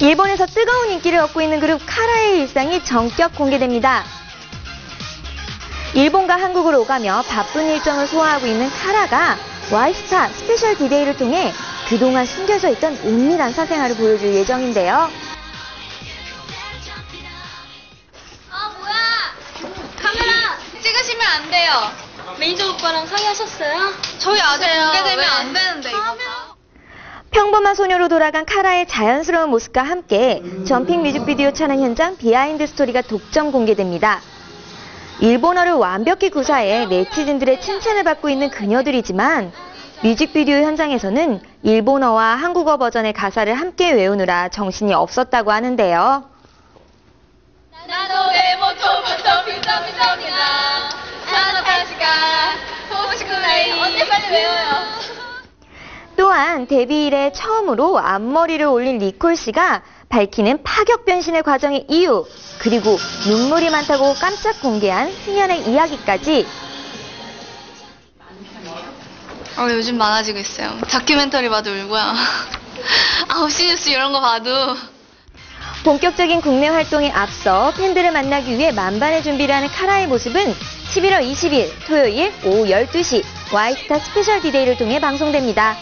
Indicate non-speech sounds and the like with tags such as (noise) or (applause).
일본에서 뜨거운 인기를 얻고 있는 그룹 카라의 일상이 전격 공개됩니다. 일본과 한국을 오가며 바쁜 일정을 소화하고 있는 카라가 와이스타 스페셜 디데이를 통해 그동안 숨겨져 있던 은밀한 사생활을 보여줄 예정인데요. 아 뭐야 카메라 찍으시면 안 돼요 매니저 오빠랑 상의하셨어요? 저희 아직 공개되면 안 되는데 평범한 소녀로 돌아간 카라의 자연스러운 모습과 함께 점핑 뮤직비디오 촬영 현장 비하인드 스토리가 독점 공개됩니다. 일본어를 완벽히 구사해 네티즌들의 칭찬을 받고 있는 그녀들이지만 뮤직비디오 현장에서는 일본어와 한국어 버전의 가사를 함께 외우느라 정신이 없었다고 하는데요. 또한 데뷔 이래 처음으로 앞머리를 올린 니콜 씨가 밝히는 파격 변신의 과정의 이유, 그리고 눈물이 많다고 깜짝 공개한 승연의 이야기까지. 어, 요즘 많아지고 있어요. 다큐멘터리 봐도 울고요. (laughs) 9시 뉴스 이런 거 봐도. 본격적인 국내 활동에 앞서 팬들을 만나기 위해 만반의 준비를 하는 카라의 모습은 11월 20일 토요일 오후 12시 와이스타 스페셜 디데이를 통해 방송됩니다.